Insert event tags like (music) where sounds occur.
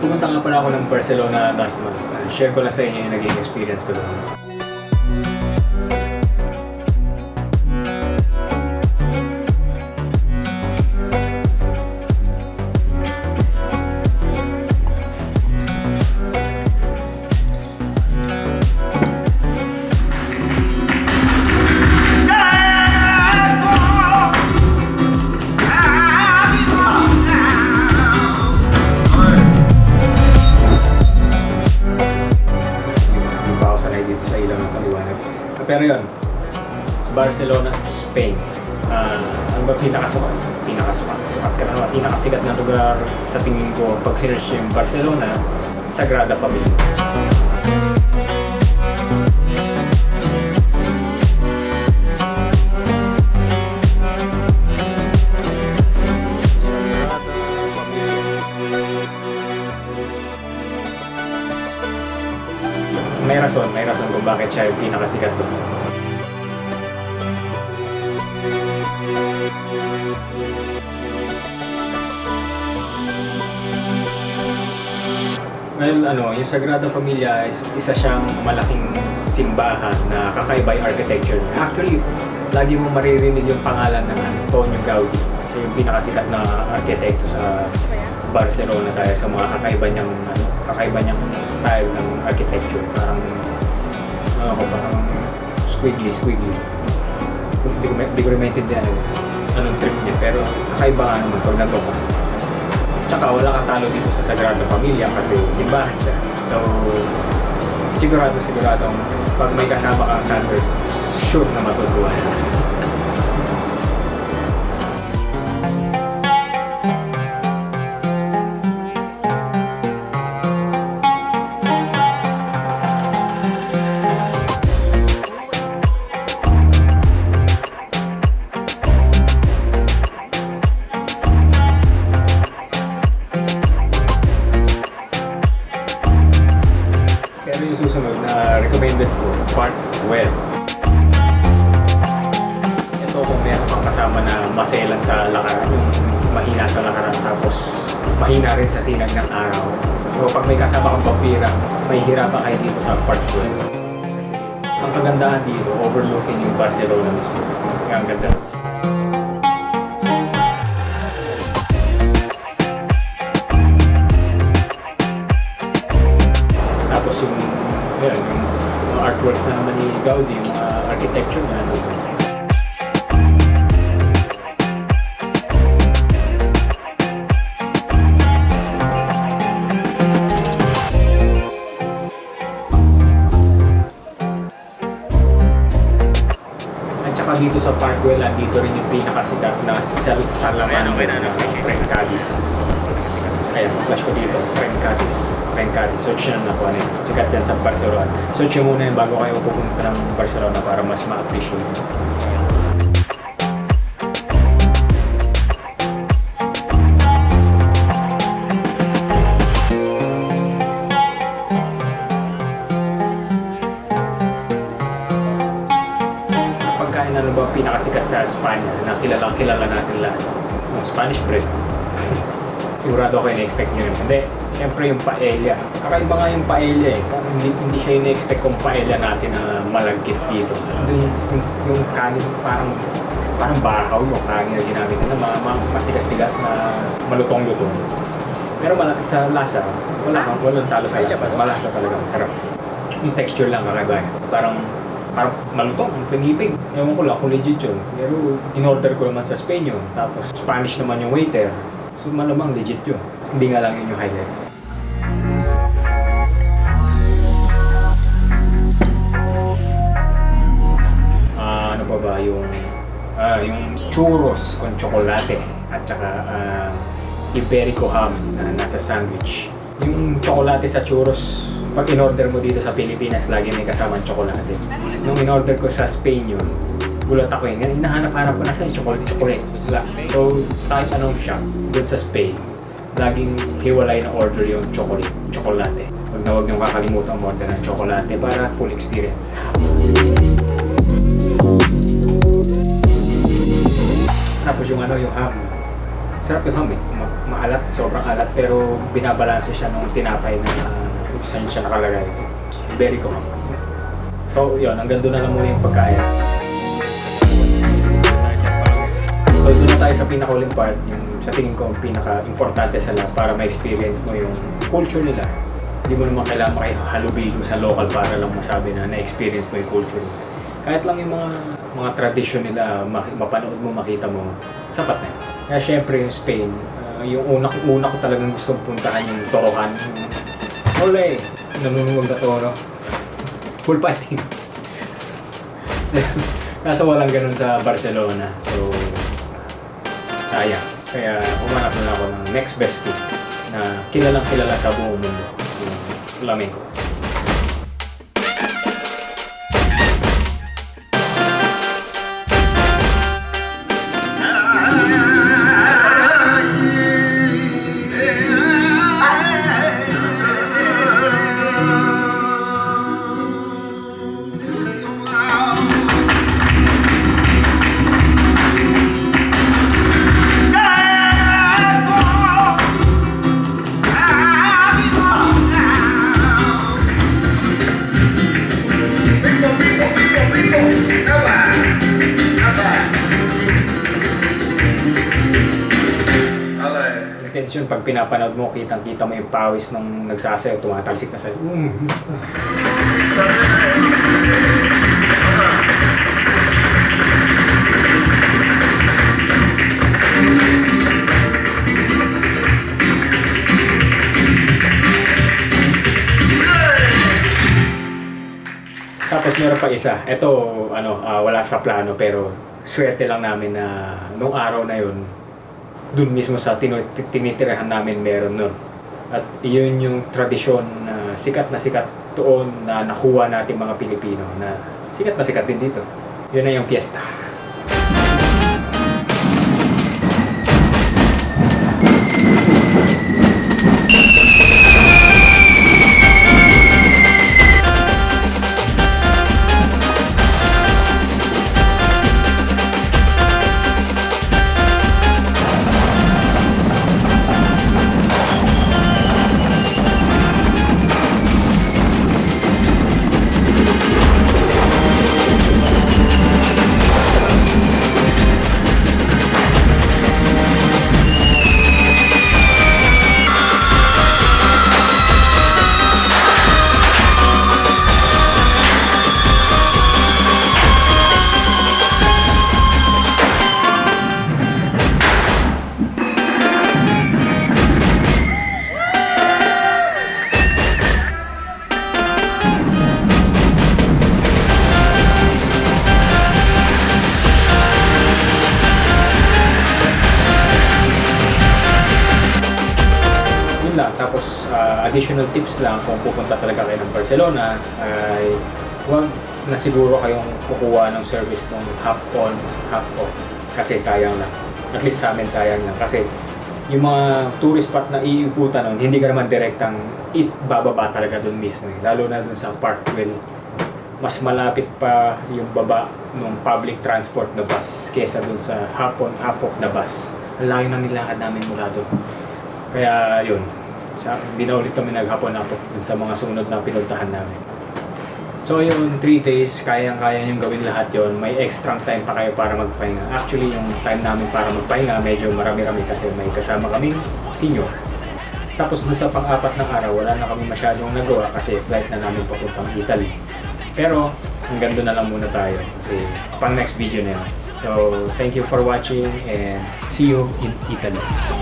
Pumunta nga pala ako ng Barcelona last month. Uh, share ko lang sa inyo yung naging experience ko doon. Sanay dito sa ilaw ng paliwanag. Pero yun, sa Barcelona, Spain. Ah, ano ba pinakasukat? Pinakasukat. Sukat ka na naman. Pinakasikat na lugar sa tingin ko pag sinerge yung Barcelona, Sagrada Familia. Siya yung pinakasikat doon. Well, ano, yung Sagrada Familia, is- isa siyang malaking simbahan na kakaiba yung architecture. Actually, lagi mo maririnig yung pangalan ng Antonio Gaudi. Siya yung pinakasikat na arkitekto sa Barcelona dahil sa mga kakaiba niyang, ano, kakaiba niyang style ng architecture. Parang, ano ko, parang squiggly, squiggly. Hindi ko, hindi ko rin maintindihan ano, anong trip niya, pero kakaiba nga naman pag nagawa ko. Tsaka wala kang talo dito sa Sagrada Familia kasi simbahan siya. So, sigurado siguradong pag may kasama kang Sanders, sure na matutuwa. Pero yung susunod na recommended ko, Park Well. Ito kung meron kang kasama na maselan sa lakaran, yung mahina sa lakaran, tapos mahina rin sa sinag ng araw. O pag may kasama kang vampira, may hirapan kayo dito sa Park Well. Ang kagandahan dito, overlooking yung Barcelona mismo. Ang ganda. Artworks na naman ni Gaudi, yung mga architecture na ano. At saka dito sa Parkwell, dito rin yung pinakasikat na sal salaman ng Trencalis. Ayan, flash ko dito, Trencalis. Trencalis, search nyo na kung ano yun. Sikat yan sa Barcelona. Search nyo muna yun bago kayo pupunta ng Barcelona para mas ma-appreciate. Sa pagkain ano ba pinakasikat sa Spanya na kilalang kilala natin lahat? Yung Spanish bread. Sigurado ako na-expect nyo yun. Hindi, syempre yung paella. Kakaiba nga yung paella eh. Hindi, hindi siya yung na-expect kong paella natin na malagkit dito. Doon yung, yung, kanin parang parang bahaw yung kanin na ginamit nila. Ma, ma, matigas-tigas na malutong-lutong. Pero mala, sa lasa, wala kang walang talo sa lasa. Malasa talaga, masarap. Yung texture lang kakaiba. Parang parang malutong, pag-ibig. Ewan ko lang kung legit yun. Pero in-order ko naman sa Spain yun. Tapos Spanish naman yung waiter. So malamang legit yun. Hindi nga lang yun yung highlight. Ah, ano pa ba yung ah, yung churros con chocolate at saka ah, Iberico ham na nasa sandwich. Yung chocolate sa churros, pag in-order mo dito sa Pilipinas, lagi may kasamang chocolate. Nung in-order ko sa Spain yun, gulat ako yun. Hinahanap-hanap ko na sa chocolate, chocolate. So, kahit anong shop, dun sa Spain, laging hiwalay na order yung chocolate, chocolate. Huwag na huwag niyong kakalimutan order ng chocolate para full experience. Tapos yung ano, yung ham. Sarap yung ham eh. Ma- maalat, sobrang alat, pero binabalanse siya nung tinapay na kung saan siya nakalagay. Very cool. So, yun, hanggang doon na lang muna yung pagkain. Tayo sa pinakahuling part, yung sa tingin ko pinaka-importante sa lahat para ma-experience mo yung culture nila. Hindi mo naman kailangan makihalubilo sa local para lang masabi na na-experience mo yung culture nila. Kahit lang yung mga mga tradisyon nila, ma- mapanood mo, makita mo, sapat na yun. Kaya syempre yung Spain, ah, yung una, una ko talagang gustong puntahan yung Torohan. Ole, nanunuwag na toro. (laughs) Full fighting. (laughs) Kaso walang ganun sa Barcelona. So, sayang. Kaya umanap na ako ng next best thing na kilalang kilala sa buong mundo. Yung flamenco. Intention, pag pinapanood mo, kitang-kita mo yung pawis nung nagsasayaw, tumatalsik na sa'yo. Mm. Tapos meron pa isa. Ito, ano, ah, wala sa plano pero swerte lang namin na nung araw na yun, dun mismo sa tinitirahan namin meron nun. At yun yung tradisyon na sikat na sikat doon na nakuha natin mga Pilipino na sikat na sikat din dito. Yun na yung fiesta. Additional tips lang kung pupunta talaga kayo ng Barcelona ay huwag na siguro kayong kukuha ng service ng half on, half off. Kasi sayang lang. At least sa amin sayang lang. Kasi yung mga tourist spot na iikutan nun, hindi ka naman direktang it bababa talaga doon mismo. Eh. Lalo na doon sa Parkwell. Mas malapit pa yung baba ng public transport na bus kesa doon sa hapon hapok na bus. Ang layo na nilakad namin mula doon. Kaya yun, sa, hindi na ulit kami naghapon na dun sa mga sunod na pinuntahan namin. So yun, 3 days, kayang-kaya yung gawin lahat yon May extra time pa kayo para magpahinga. Actually, yung time namin para magpahinga, medyo marami-rami kasi may kasama kaming senior. Tapos dun sa pang-apat ng araw, wala na kami masyadong nagawa kasi flight na namin papuntang Italy. Pero hanggang doon na lang muna tayo kasi pang next video na yun. So, thank you for watching and see you in Italy. So